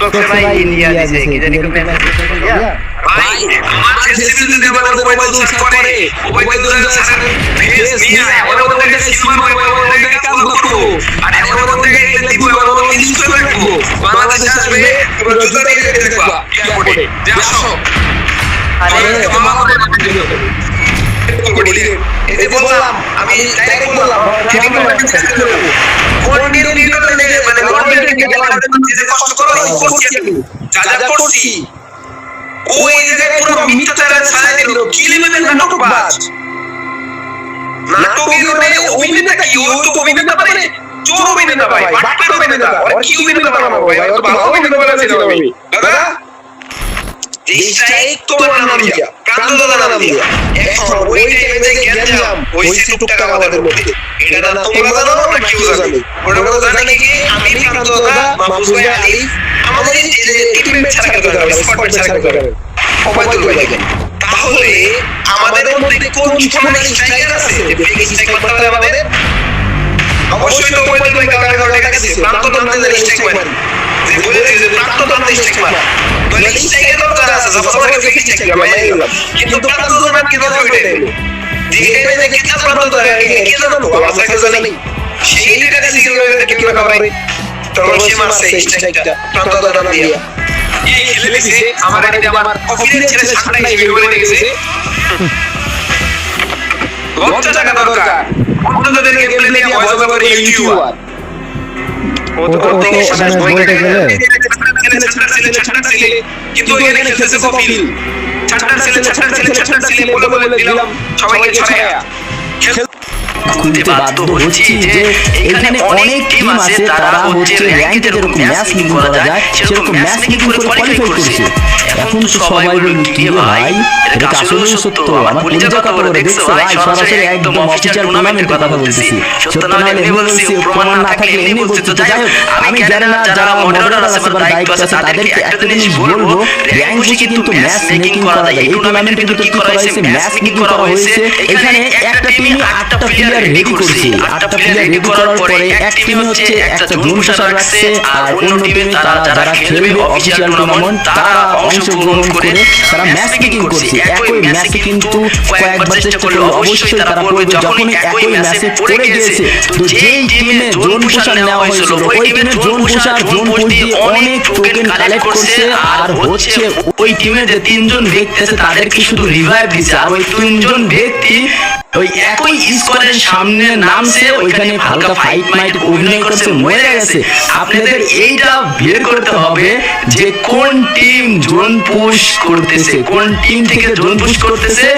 বক্সে ভাই ইন্ডিয়া দিছে কি জানি কোন ভাই আমার ফেসিলিটি দেবার মোবাইল সার্চ করে মোবাইল সার্চ ফেস নিয়ে ওর মধ্যে একটা সিনেমা ওর মধ্যে একটা কাজ আর ওর মধ্যে একটা দিব ওর মধ্যে ইনস্টল রাখব বাংলাদেশ আসবে তোমরা জুতা দিয়ে দেখবা এয়ারপোর্টে যে আসো আরে এই যে বললাম আমি ডাইরেক্ট বললাম হেডিং মানে যে কষ্ট করে করছি যা যা করছি ওই জায়গায় পুরো মিথ্যাচারের ছায়া দিল কি লেভেলের নাটকবাজ? নাটকের মানে অভিনেতা কি? ও তো অভিনেতা মানে চোর অভিনেতা ভাই বাটপার অভিনেতা ওর কি অভিনেতা বানাবো ভাই? ওর ভালো অভিনেতা বানাচ্ছিলাম আমি দাদা আমাদের মধ্যে এটা না তোমরা জানো না কেউ জানে ওরা জানে কি আমি প্রান্ত দাদা মাহফুজ ভাই আলী আমাদের টিমমেট ছাড়া কেউ যাবে স্কোয়াড ছাড়া কেউ যাবে অবায়দুল ভাই যাবে তাহলে আমাদের মধ্যে কোন ধরনের স্ট্রাইকার আছে যে ব্রেক স্ট্রাইক করতে হবে আমাদের অবশ্যই তো অবায়দুল ভাই কারণে দিছে প্রান্ত দাদা স্ট্রাইক মারি যে বলেছে যে প্রান্ত দাদা স্ট্রাইক মারি দরকার আছে সবার কাছে স্ট্রাইক মারি কিন্তু প্রান্ত কি দরকার ওইটা যেখানে যে কিতাব প্রান্ত কি জানো? আমার কাছে জানি। সেই টাকা দিছে ওইটা কি রাখা ভাই সে মারছে স্ট্রাইকটা প্রান্ত দিয়া। এই খেলে দিছে, আমার এদিকে আমার অফিসের ছেলে সামনে এসে বের গেছে। লজ্জা টাকা দরকার। অন্তত দেখে ভয়েস ওভার করে ইউটিউবার ও তো ও বলতে গেলে কিন্তু এখানে খেলতেছে কপিল ছাট্টার ছেলে ছাট্টার ছেলে ছাট্টার ছেলে বলে বলে দিলাম সবাইকে ছড়ায়া খুলতে বাধ্য হচ্ছি যে এখানে অনেক টিম আছে তারা হচ্ছে র্যাঙ্কে যেরকম ম্যাচ মেকিং করা যায় সেরকম ম্যাচ মেকিং করে কোয়ালিফাই করছে। এখন তো সবাই বলুন কি ভাই? এটা কি আসলেই সত্য। আমার কলিজা কথা বলে দেখছ ভাই? সরাসরি একদম অফিসিয়াল টুর্নামেন্টের কথা বলতেছি। সত্য না হলে এমনি বলছি প্রমাণ না থাকলে এমনি বলছি। তো যাই হোক আমি জানি না যারা মডারেটর আছে বা দায়িত্ব আছে তাদেরকে একটা জিনিস বলব র্যাঙ্ক বুঝে কিন্তু ম্যাচ মেকিং করা যায়। এই টুর্নামেন্টে কিন্তু কি করা হয়েছে ম্যাচ মেকিং করা হয়েছে? এখানে একটা টিমই আটটা প্লেয়ার রেডি করছে আটটা প্লেয়ার রেডি করার পরে এক টিমে হচ্ছে একটা জোন প্রসার রাখছে আর অন্য টিমে তারা যারা খেলবে অফিসিয়াল টুর্নামেন্ট তারা অংশগ্রহণ করে তারা ম্যাচ মেকিং করছে। একই ম্যাচে কিন্তু কয়েকবার চেষ্টা করলে। অবশ্যই তারা পড়বে যখনই একই ম্যাচে পড়ে গিয়েছে তো যেই টিমে জোন প্রসার নেওয়া হয়েছিল ওই টিমে জোন প্রসার জোন পুশ দিয়ে অনেক টোকেন কালেক্ট করছে। আর হচ্ছে ওই টিমে যে তিনজন ব্যক্তি আছে তাদেরকে শুধু রিভাইভ দিচ্ছে। আর ওই তিনজন ব্যক্তি ওই একই সামনে নামছে, ওইখানে হালকা ফাইট মাইট অভিনয় করছে, মরে গেছে। আপনাদের এইটা বের করতে হবে যে কোন টিম জোন পুশ করতেছে, কোন টিম থেকে জোন পুশ করতেছে,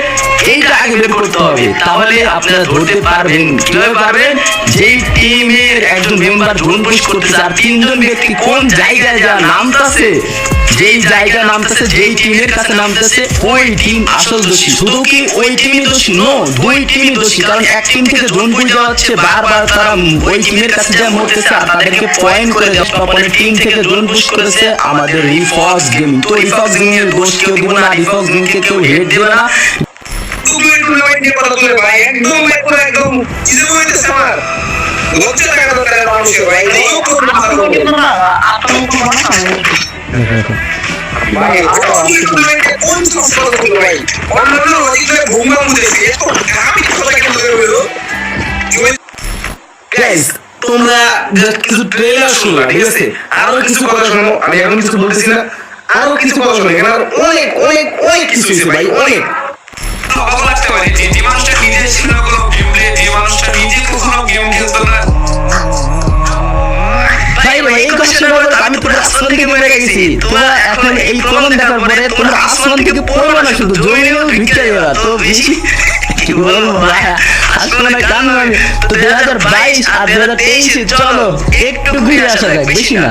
এইটা আগে বের করতে হবে। তাহলে আপনারা ধরতে পারবেন, কীভাবে পারবেন? যেই টিমের একজন মেম্বার জোন পুশ করতেছে আর তিনজন ব্যক্তি কোন জায়গায় যা নামতাছে, যেই জায়গা নামতেছে, যেই টিমের কাছে নামতেছে, ওই টিম আসল দোষী। শুধু কি ওই টিমই দোষী? নো দুই টিমই দোষী কারণ এক টিম থেকে জোন পুশ দেওয়া হচ্ছে বারবার তারা ওই টিমের কাছে যা মরতেছে আর তাদেরকে পয়েন্ট করে দেওয়া অপোনেন্ট টিম থেকে জোন পুশ করেছে আমাদের রিফক্স গেমিং তো রিফক্স গেমিং এর দোষ কেউ দিব না রিফক্স গেমিং কে কেউ হেড দিবে না। তুমি টুর্নামেন্ট নিয়ে কথা একদম একদম একদম হইতেছে আমার। লজ্জা টাকা দরকার মানুষের ভাই লোক করবে ভালো করবে ভাই কোন সমস্যা ভাই। অন্যান্য নদীতে ভূমিকা মুদেছে এত আমি কথা কেন বলব গাইস তোমরা কিছু ট্রেলার শুনলা ঠিক আছে? আরও কিছু কথা শোনো আমি এখন কিছু বলতেছি না। আরও কিছু কথা শোনো এখানে আরও অনেক অনেক অনেক কিছু হয়েছে ভাই অনেক। ভালো লাগতে পারে যে যে মানুষটা নিজে ছিল কোনো গেম প্লে যে মানুষটা নিজে কখনো গেম খেলতো না আমি পুরো আসমান থেকে পড়ে গেছি। তোমরা এখন এই প্রমাণ দেখার পরে তোমরা আসমান থেকে পড়বে না শুধু জমিনেও ভিক্ষা দেওয়া। তো বেশি কি বলব ভাই? আসমানে কান তো দুই হাজার বাইশ আর দুই হাজার তেইশে চলো একটু ঘুরে আসা যাক বেশি না।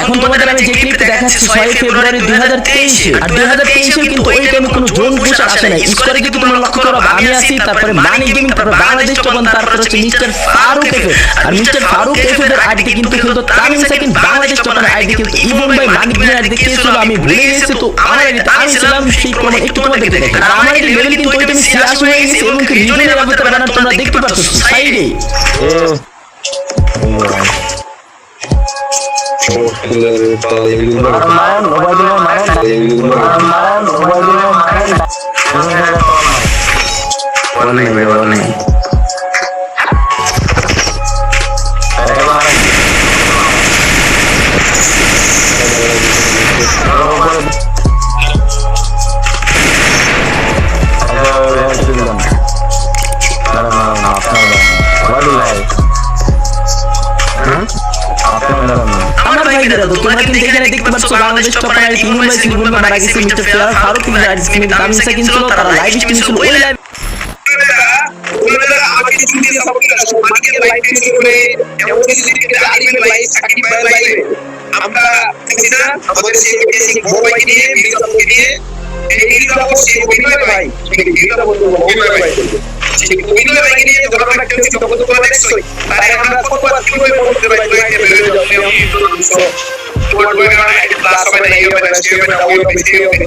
এখন তোমাদের আমি যে ক্লিপটা দেখাচ্ছি ছয় ফেব্রুয়ারি দুই হাজার তেইশে। আর দুই হাজার তেইশে কিন্তু ওই টাইমে কোনো জোন পুশ আসে নাই। স্কোরে কিন্তু তোমরা লক্ষ্য করো আমি আছি তারপরে মানি গেমিং তারপরে বাংলাদেশ চবন তারপরে হচ্ছে মিস্টার ফারুক এফে আর মিস্টার ফারুক এফে এর আইডি কিন্তু খেলতো তামিম সেকেন্ড বাংলাদেশ চবন আইডি কিন্তু ইবন ভাই মানিক গেমিং আইডি কে ছিল আমি ভুলে গেছি তো আমার আইডি আমি ছিলাম সেই ক্রমে একটু তোমাদের দেখতে আর আমার আইডি লেভেল কিন্তু ওই টাইমে সিরাস হয়ে গেছে এবং কি রিজনের ব্যাপারে বানানো তোমরা দেখতে পাচ্ছ সাইডে মারেন warning ভাই warning বাংলাদেশ টপার তিন মুম্বাই সিলবুল মারা গেছে মিস্টার ফেয়ার ফারুক কিন্তু রাইট স্ক্রিনে দামি সেকেন্ড ছিল তারা লাইভ স্ট্রিম ছিল ওই লাইভ আমরা আমাদের সেই নিয়ে অভিনয় ভাই অভিনয় ভাই নিয়ে আমরা বই না ক্লাস হবে না এই হবে না সেই হবে না ওই হবে সেই হবে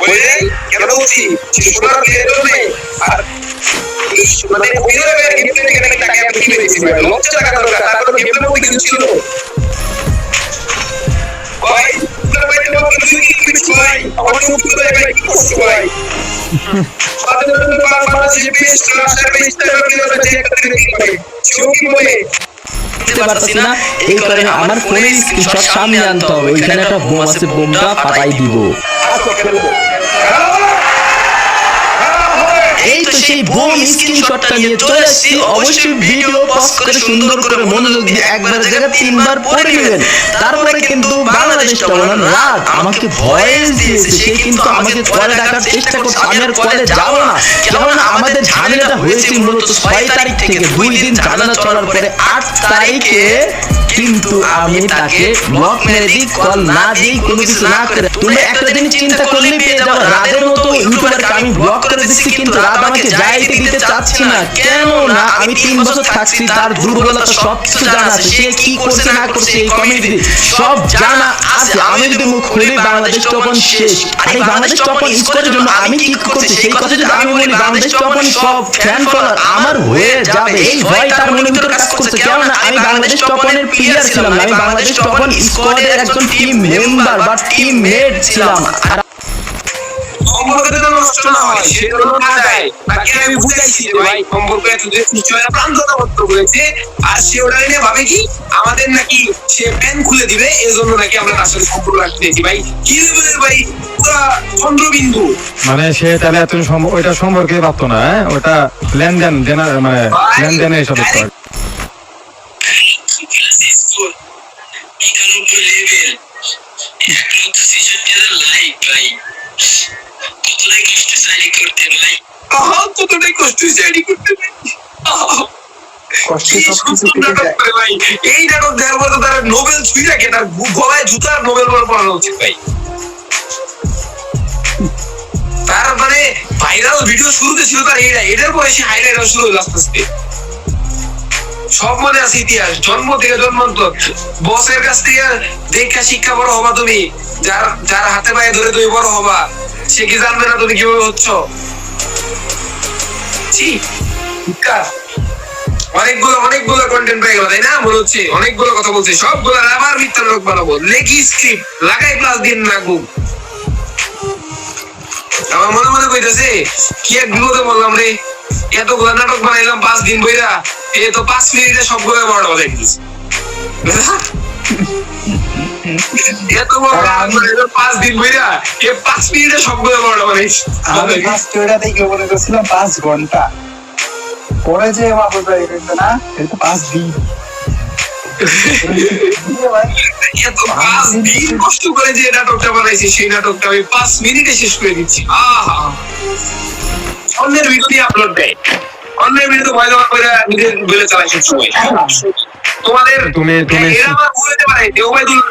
বুঝলেন কেন বলছি যে সোনার বিয়ের জন্য আর মানে অভিনয় ভাই গেমপ্লে থেকে টাকা আমি কিনে দিয়েছি ভাই লক্ষ টাকা দরকার তারপর গেমপ্লে মধ্যে কিছু ছিল ভাই ভাই দেখতে পারছি না। এই কারণে আমার ফোনের স্ক্রিনশট সামনে আনতে হবে। ওইখানে একটা বোম আছে বোমটা ফাটাই দিব। সেই বোম স্ক্রিনশটটা নিয়ে চলে আসছি। অবশ্যই ভিডিও পজ করে সুন্দর করে মনোযোগ দিয়ে একবার জায়গা তিনবার পড়ে নেবেন। তারপরে কিন্তু বাংলাদেশ টলার রাত আমাকে ভয়েস দিয়েছে। সে কিন্তু আমাকে কলে ডাকার চেষ্টা করছে। আমি আর কলে যাব না। কেননা আমাদের ঝামেলাটা হয়েছে মূলত ছয় তারিখ থেকে। দুই দিন ঝামেলা চলার পরে আট তারিখে কিন্তু আমি তাকে ব্লক মেরে দিই কল না দিই কোনো কিছু না করে। তুমি একটা জিনিস চিন্তা করলেই পেয়ে যাব। রাতের মতো ইউটিউবারকে আমি ব্লক করে দিচ্ছি, কিন্তু রাত আমাকে যাইতে দিতে চাচ্ছি না। কেন না আমি তিন বছর থাকছি তার দুর্বলতা সব কিছু জানা আছে। সে কি করছে না করছে এই কমিটি সব জানা আছে। আমি যদি মুখ খুলি বাংলাদেশ তখন শেষ। আর এই বাংলাদেশ তখন স্কোরের জন্য আমি কি করছি? সেই কথা যদি আমি বলি বাংলাদেশ তখন সব ফ্যান ফলোয়ার আমার হয়ে যাবে। এই ভয় তার মনের ভিতরে কাজ করছে। কেননা আমি বাংলাদেশ তপনের প্লেয়ার ছিলাম আমি বাংলাদেশ তপন স্কোয়াডের একজন টিম মেম্বার বা টিম মেট ছিলাম আর সম্পর্কটা নষ্ট না হয় সেজন্য না যায় তাকে আমি বুঝাইছি যে ভাই সম্পর্ক এত যে নিশ্চয়তা প্রান্ততাবদ্ধ করেছে আর সে ওটা নিয়ে ভাবে কি আমাদের নাকি সে প্যান খুলে দিবে এই জন্য নাকি আমরা তার সাথে সম্পর্ক রাখতে ভাই কি লেভেলের ভাই চন্দ্রবিন্দু। মানে সে তাহলে এত ওইটা সম্পর্কে ভাবতো না হ্যাঁ? ওটা লেনদেন দেনা মানে লেনদেনে এসব আহা কতটাই কষ্ট করতে। এই নাটক দেওয়ার তারা নোবেল ছুঁই রাখে তার গলায় জুতার নোবেল বল পড়ানো উচিত ভাই। তার মানে ভাইরাল ভিডিও শুরুতে ছিল তার এটা এটার পরে সে হাইলাইট শুরু হলো আস্তে আস্তে। সব মনে আছে ইতিহাস জন্ম থেকে জন্মান্তর বসের কাছ থেকে দেখা শিক্ষা বড় হবা তুমি। যার যার হাতে পায়ে ধরে তুমি বড় হবা। সে কি জানবে না তুমি কীভাবে হচ্ছ? ছি। অনেকগুলো অনেকগুলো কন্টেন্ট পেয়ে গেল, তাই না মনে হচ্ছে অনেকগুলো কথা বলছে, সবগুলো আবার মিথ্যা লোক বানাবো। লেখি স্ক্রিপ্ট লাগাই প্লাস দিন নাকুক আমার মনে মনে কইতেছে, কি এক বিপদে বললাম রে। এতগুলো নাটক বানাইলাম পাঁচ দিন বইরা, এ তো পাঁচ মিনিটে সবগুলো বড় বাজাই দিয়েছে নাটক বানাইলাম পাঁচ দিন বইরা এ পাঁচ মিনিটে সবগুলো বড় বানাইছে আমি ফার্স্ট ওইটা দেখে মনে করছিলাম পাঁচ ঘণ্টা। পরে যে বোঝা গেছে না এটা তো পাঁচ দিন। এত পাঁচ দিন কষ্ট করে যে নাটকটা বানাইছি সেই নাটকটা আমি পাঁচ মিনিটে শেষ করে দিচ্ছি। আহা। অন্যের ভিডিও আপলোড দেয়। অন্যের ভিডিও ভয় দেওয়া করে নিজের বলে চালাই সব সময় তোমাদের তুমি- তুমি- এরা আমার ভুল হতে পারে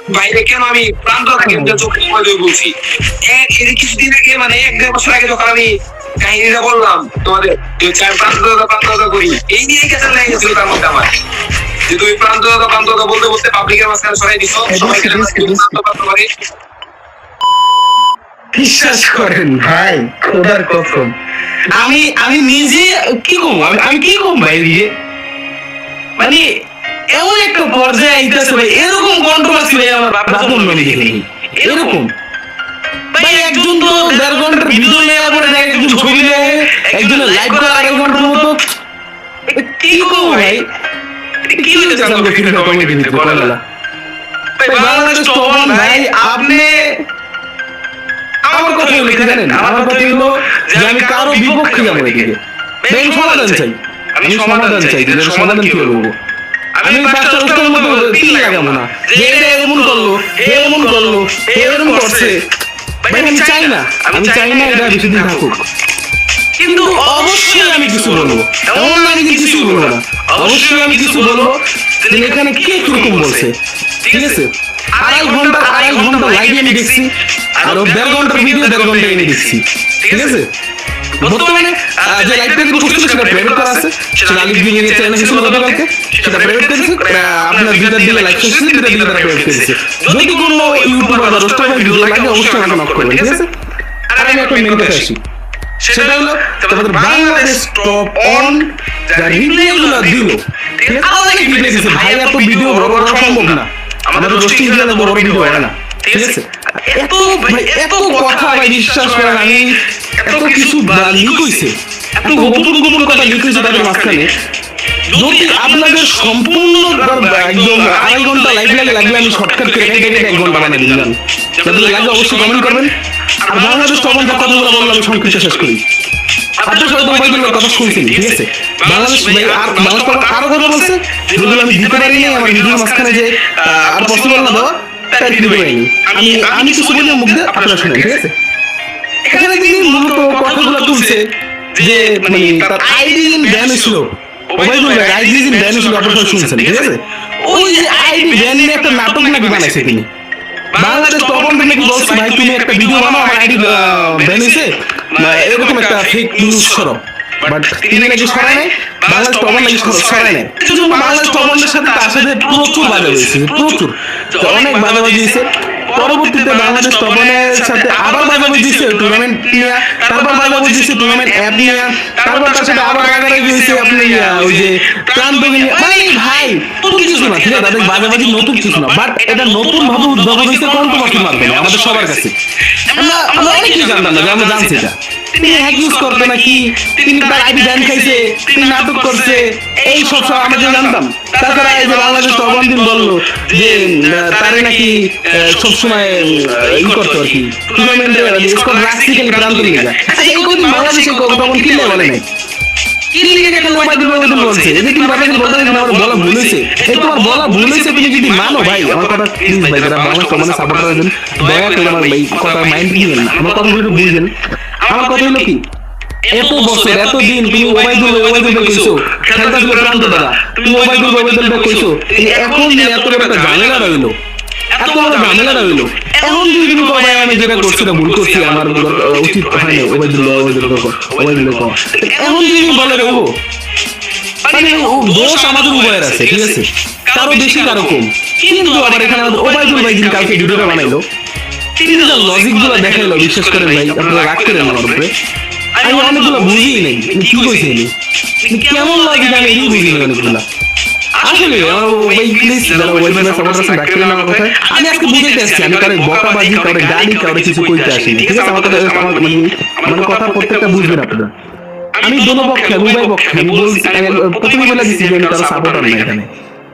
বাইরে কেন আমি প্রান্ত থাকি? চোখে ওবায়দুল বলছি। এক এর কিছুদিন আগে মানে এক দেড় বছর আগে যখন আমি কাহিনীটা বললাম তোমাদের যে চার প্রান্ততা প্রান্ততা করি এই নিয়ে লেগে গেছিল তার মধ্যে আমার। যে তুমি প্রান্ততা প্রান্ততা বলতে বলতে পাবলিকের মাঝখানে সরাই দিছো সবাই খেলে প্রান্ত করে। বিশ্বাস করেন ভাই খোদার কসম। আমি আমি নিজে কি কম? আমি আমি কি কম ভাই এদিকে মানে একটা পর্যায়ে আইতেছে ভাই এরকম কন্ট্রোভার্সি ভাই আমার বাপন আমি দেখিনি এরকম। ভাই একজন তো দেড় ঘণ্টার ভিডিও নেওয়ার পরে একজন ছবি নেয় একজনের লাইভ করে আড়াই ঘণ্টার মতো। কি করব ভাই? কি আমাকে ফ্রি ফায়ার কমেডি ভিতরে? কয়লা ভাই বাংলাদেশ তো ভাই আপনি আমার কথা হলো কি জানেন? আমার কথা হলো যে আমি কারও বিপক্ষে যাব এদিকে। আমি সমাধান চাই। আমি সমাধান চাই। সমাধান কি করব আমি অনুষ্ঠানের মতো তিন লাগাবো না। যে এমন করল এ এমন করল এ এরকম করছে। ভাই আমি চাই না। আমি চাই না এটা বেশি দিন থাকুক। কিন্তু অবশ্যই আমি কিছু বলব। এমন আমি কিছু বলব না। অবশ্যই আমি কিছু বলব। এখানে কে কীরকম বলছে? ঠিক আছে? আড়াই ঘণ্টা আড়াই ঘণ্টা লাইভে আমি দেখছি। আর দেড় ঘণ্টার ভিডিও দেড় ঘণ্টা এনে দেখছি ঠিক আছে? বর্তমানে যে কিন্তু করছিল সেটা প্রাইভেট করা আছে। সেটা আলিফ দিয়ে নিয়ে চ্যানেল ছিল গতকালকে। সেটা প্রাইভেট করেছে। আপনার দুইটার দিকে লাইভ শেষ দুইটার দিকে তারা প্রাইভেট করেছে। যদি কোনো ইউটিউবার বা ভাই ভিডিও লাগে অবশ্যই আমাকে নক করবেন ঠিক আছে আর আমি একটা মেন কথা আসি। সেটা হলো তোমাদের বাংলাদেশ টপ অন যা রিপ্লাইগুলো দিল। আলাদা রিপ্লাই দিছে। ভাই এত ভিডিও বড় বড় সম্ভব না। আমাদের রোস্টিং দিলে বড় ভিডিও হয় না। ঠিক আছে এত এত কথা ভাই বিশ্বাস করেন আমি। এত কিছু লিক হইছে এত গোপন গোপন কথা লিক হইছে তাদের মাঝখানে। যদি আপনাদের সম্পূর্ণ একদম আড়াই ঘণ্টা লাইভ লাগে লাগলে আমি শর্টকাট করে কেটে কেটে এক ঘণ্টা বানিয়ে দিলাম। যাদের লাগে অবশ্যই কমেন্ট করবেন। আর বাংলাদেশ যে কথাগুলো বললাম আমি সংক্ষিপ্ত শেষ করি। আপনার সাথে মোবাইলের কথা শুনছেন ঠিক আছে? বাংলাদেশ আর বাংলাদেশ আরও কথা বলছে যেগুলো আমি দিতে পারিনি আমার ভিডিওর মাঝখানে যে আর পসিবল না দেওয়া তাই দিতে আমি আমি কিছু বলি মুখ দিয়ে আপনারা শুনেন ঠিক আছে? এখানে তিনি মূলত কথাগুলো তুলছে যে মানে তার আইডি ব্যান হয়েছিল ওবাইদুল ভাই আইডি ব্যান হয়েছিল আপনারা শুনছেন ঠিক আছে? ওই যে আইডি ব্যান নিয়ে একটা নাটক নাকি বানাইছে তিনি। বাংলাদেশ তখন নাকি বলছে ভাই তুমি একটা ভিডিও বানাও আমার আইডি ব্যান হয়েছে? এরকম একটা ফেক নিউজ বাট তিনি নাকি সরায় নাই? বাংলাদেশ তখন নাকি সরায় নাই। বাংলাদেশ তখনের সাথে তার সাথে প্রচুর বাধা হয়েছে প্রচুর। তো অনেক বাধা দিয়েছে পরবর্তীতে বাংলাদেশ তপনের সাথে আবার বাজাবাজি দিচ্ছে টুর্নামেন্ট নিয়ে। তারপর বাজাবাজি দিচ্ছে টুর্নামেন্ট অ্যাপ নিয়ে। তারপর তার সাথে আবার রাগারাগি হয়েছে আপনি ওই যে প্রান্ত নিয়ে। মানে ভাই নতুন কিছু না। ঠিক আছে তাদের বাজাবাজি নতুন কিছু না। বাট এটা নতুন ভাবে উদ্ভাবন হয়েছে কন্ট্রোভার্সির মাধ্যমে আমাদের সবার কাছে আমরা আমরা অনেক কিছু জানতাম না আমরা জানছি এটা তিনি হ্যাক ইউজ করতো নাকি? তিনি তার আইডি ব্যান খাইছে তিনি নাটক করছে এই সব সব আমরা যে জানতাম। তাছাড়া এই যে বাংলাদেশ তবন্দিন বলল যে তারে নাকি সব সময় ই করতো আর কি। টুর্নামেন্টে স্কোর রাখছি খালি প্রান্ত লিগা আচ্ছা এই কোনদিন বাংলাদেশে তখন কিনলে বলে নাই? কেন আমার মানো ভাই। কথা প্লিজ ভাই যারা বাংলা সমানে সাপোর্ট করেন দয়া করে আমার ভাই কথা মাইন্ড দিবেন আমার আমার কথা হলো কি? এত বছর এত দিন তুমি ওবাইদুল ওবাইদুল কইছো খেলতা ছিল প্রান্ত দাদা তুমি ওবাইদুল ওবাইদুল কইছো এখন যে এত একটা ঝামেলা রইল এত বড় ঝামেলা রইল। এখন যদি তুমি কবে আমি যেটা করছি না ভুল করছি আমার উচিত হয় না ওবাইদুল ওবাইদুল ওবাইদুল এখন যদি তুমি বলে মানে ও দোষ আমাদের উভয়ের আছে ঠিক আছে? কারও বেশি কারও কম। কিন্তু আবার এখানে ওবাইদুল ভাই কালকে ভিডিওটা বানাইলো তিনি যে লজিকগুলো দেখাইলো বিশ্বাস করেন ভাই আপনারা রাগ করেন আমার উপরে আমি অনেকগুলো বুঝি নাই কি কইছে কেমন লজিক আমি এই বুঝি নাই অনেকগুলো আসলে ভাই প্লিজ যারা সাপোর্ট আছেন রাগ করেন আমার কথা আমি আজকে বুঝাইতে আসছি আমি কারও বকাবাজি কারও গালি কারও কিছু কইতে আসিনি। ঠিক আছে আমার কথা আমার মানে কথা প্রত্যেকটা বুঝবেন আপনারা। আমি দোনো পক্ষে আমি উভয় পক্ষে আমি বলছি প্রথমে বলে দিচ্ছি যে আমি কারও সাপোর্টার নাই এখানে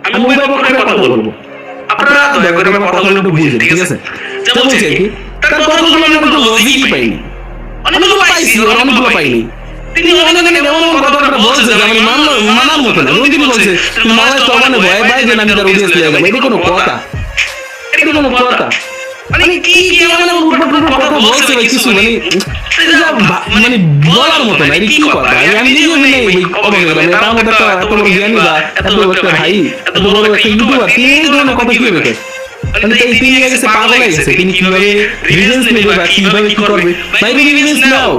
আমি উভয় পক্ষের কথা বলব আপনারা দয়া করে আমার কথাগুলো একটু বুঝবেন ঠিক আছে যা বলছি আর কি? তার কথাগুলো আমি কিন্তু লজিকই পাইনি। অনেকগুলো পাইছি অনেকগুলো পাইনি। তিনি অনেক অনেক এমন এমন কথাবার্তা বলছে যে আমি মানলো মানার মতো না তিনি বলছে তুমি বাংলাদেশ সমানে ভয় পাই যে আমি তার অডিয়েন্স লিয়ে যাব এটা কোনো কথা। এটা কোনো কথা। মানে কি কি কথা বলছে ভাই কিছু মানে মানে বলার মতো না এটা কি কথা? আমি আমি নিজেও মানে অবাক গেলাম তার একটা এত বড় জ্ঞানী বা এত বড় একটা ভাই এত বড় একটা ইউটিউবার তিনি এই ধরনের কথা কীভাবে কয় মানে তাই তিনি হয়ে গেছে পাগল হয়ে গেছে। তিনি কীভাবে রিভেন্স নেবে বা কীভাবে কি করবে? ভাই রিভেন্স নাও।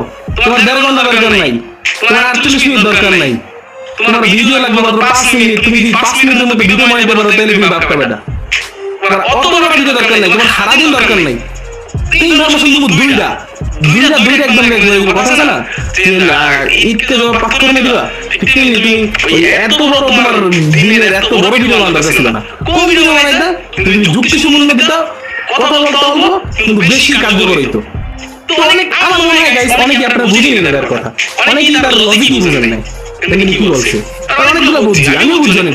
তোমার দেড় ঘণ্টা দরকার নাই। তোমার আটচল্লিশ মিনিট দরকার নাই। তোমার ভিডিও লাগবে মাত্র পাঁচ মিনিট। তুমি যদি পাঁচ মিনিটের মধ্যে ভিডিও বানাইতে পারো তাহলে তুমি বাপ পারবে না। তোমার অত বড় ভিডিও দরকার নাই। তোমার সারাদিন দরকার নাই। না? না। ভিডিও বানাইতা তুমি যুক্তি সম্পূর্ণ দিতা কথা বলতে অল্প কিন্তু বেশি কার্যকর তো অনেক, আমার মনে হয় অনেকে আপনারা বুঝে নিলেন এর কথা। অনেকেই তার লজিকই বুঝেন এমনি কি বলছে? অনেকগুলো বুঝছি, আমিও বুঝছি অনেক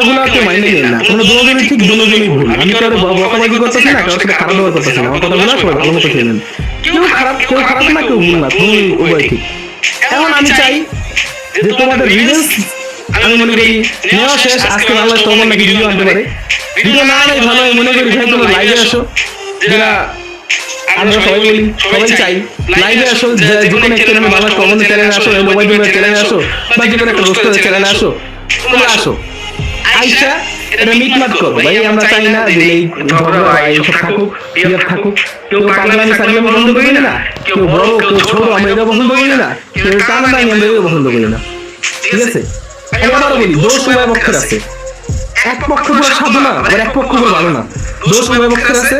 কথাগুলো কেউ মাইনে নেন না। তোমরা দোনোজনই ঠিক দোনোজনই ভুল। আমি কারও বকাবাজি করতেছি না? সাথে খারাপ ব্যবহার করতেছি না। আমার কথাগুলো সবাই ভালো মতো শুনেন কেউ খারাপ কেউ খারাপ না কেউ ভুল না। তুমি উভয় ঠিক। এখন আমি চাই যে তোমাদের রিজেন্স আমি মনে করি নেওয়া শেষ আজকে তোমার নাকি ভিডিও আনতে পারে। ভিডিও না আনাই ভালো আমি মনে করি ভাই তোমরা লাইভে আসো। যেটা আমরা সবাই বলি সবাই চাই। লাইভে আসো যে কোনো একটা চ্যানেলে বাংলা কমন চ্যানেলে আসো মোবাইল চ্যানেলে আসো বা যে কোনো একটা চ্যানেলে আসো তোমরা আসো। আইসা এটা মিটমাট করো। ভাই আমরা চাই না যে এই ঝগড়া বা এইসব থাকুক থাকুক কেউ পাগলামি সাগলামি পছন্দ করি না কেউ বড় কেউ ছোট আমরা এটা পছন্দ করি না কেউ আমরা এটা পছন্দ করি না। ঠিক আছে? আমি আবারও বলি দোষ উভয় পক্ষের আছে। এক পক্ষ পুরো সাধু না আবার এক পক্ষ পুরো ভালো না। দোষ উভয় পক্ষের আছে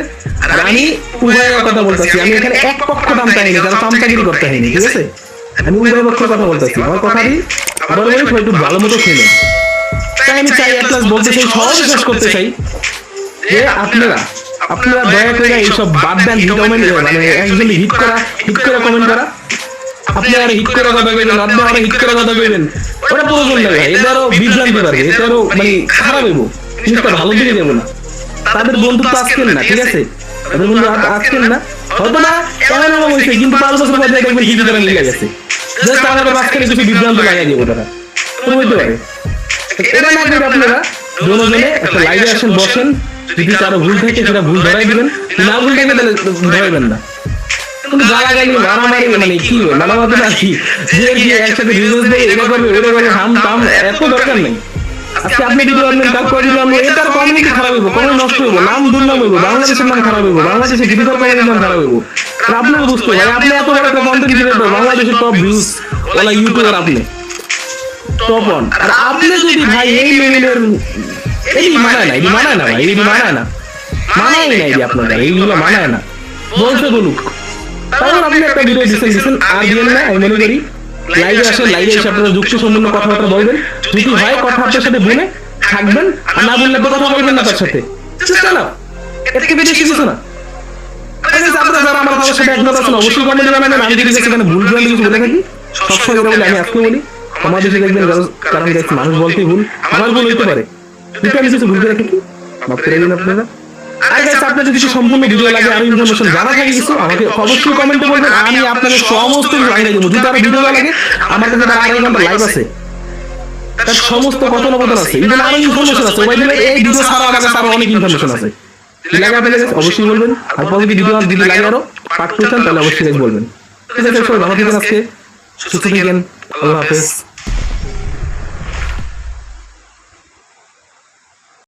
আর আমি উভয়ের কথা বলতেছি। আমি এখানে এক পক্ষ দামটা হয়নি যারা চামচাগিরি করতে হয়নি ঠিক আছে? আমি উভয় পক্ষের কথা বলতেছি আমার কথাটি আবার একটু ভালো মতো শুনে আমি চাই বলতে চাই শেষ করতে চাই যে আপনারা আপনারা দয়া করে এইসব বাদ দেন কমেন্ট মানে একজন হিট করা হিট করে কমেন্ট করা। হিট করে কথা কইবেন হিট করে কথা কইবেন। ওটা প্রয়োজন বিভ্রান্তি এটারও মানে খারাপ হইব। জিনিসটা ভালো দিকে যাব না। তাদের বন্ধুত্ব আজকের না, ঠিক আছে? তাদের বন্ধু না। হয়তো না এমন এমন হয়েছে কিন্তু পাঁচ বছর পর দেখবেন হিট করে লেগে গেছে। জাস্ট আমাদের মাঝখানে কিছু বিভ্রান্ত লাগাই দিব তারা। তো হইতে পারে। এটা না করে আপনারা দুজনে একটা লাইভে আসেন বসেন যদি কারও ভুল থাকে সেটা ভুল ধরাই দিবেন না ভুল থাকে তাহলে ধরাইবেন না। গালাগালি মারামারি মানে কি হবে মারামারি না কি? যে কি? একসাথে বিজনেস দেয়? এটা করবে ওটা করবে হাম টাম এত দরকার নেই। আজকে আপনি ভিডিও আনবেন কাজ করে দিলাম এটার কমিউনিটি খারাপ হইব কমিউনিটি নষ্ট হইব নাম দুর্নাম হইব বাংলাদেশের নাম খারাপ হইব বাংলাদেশের ডিজিটাল কমিউনিটির নাম খারাপ হইব। আপনাকে বুঝতে হবে আপনি এত বড় একটা কন্টেন্ট ক্রিয়েটর বাংলাদেশের টপ ভিউজ ওলা ইউটিউবার আপনি টপ অন আর আপনি যদি ভাই এই লেভেলের এই মানায় না এই মানায় না ভাই এই মানায় না। মানায় না এই আপনাদের এইগুলো মানায় না। বলতে বলুক। তারপর আপনি একটা ভিডিও দিচ্ছেন দিচ্ছেন আর দিলেন না, আমি মনে করি, লাইভে আসেন, লাইভে এসে আপনারা যুক্তি সম্পূর্ণ কথাবার্তা বলবেন। যদি হয় কথা আপনার সাথে বলে, থাকবেন, আর না বললে কথা বলবেন না তার সাথে। চেষ্টা না এর থেকে বেশি কিছু না। আপনারা আমার কথার সাথে একমত আছেন, অবশ্যই কমেন্ট জানাবেন। আমি যদি সেখানে ভুল ভ্রান্তি কিছু বলে থাকি, সবসময় বলি, আমি আজকে বলি। আমার দেশে দেখবেন কারণ- দেখ মানুষ বলতেই ভুল আমার ভুল হইতে পারে। আমি কিছু ভুল করে থাকি মাফ করে দিন আপনারা। আর গাইস আপনার যদি সম্পূর্ণ ভিডিও লাগে আরও ইনফরমেশন জানা থাকে কিছু আমাকে অবশ্যই কমেন্টে বলবেন। আমি আপনাদের সমস্ত দেবো যদি আরও ভিডিও লাগে আমার কাছে তার আড়াই ঘণ্টা লাইভ আছে। তার সমস্ত কথোপকথন আছে। ইভেন আরও ইনফরমেশন আছে। ওই দিনের এই ভিডিও ছাড়াও আমার কাছে আরও অনেক ইনফরমেশন আছে। লাগে আপনাদের অবশ্যই বলবেন। আর পরবর্তী ভিডিও যদি লাগে আরও পার্ট করছেন তাহলে অবশ্যই বলবেন। ঠিক আছে সবাই ভালো থাকেন আজকে। সুস্থ থাকেন। আল্লাহ হাফেজ।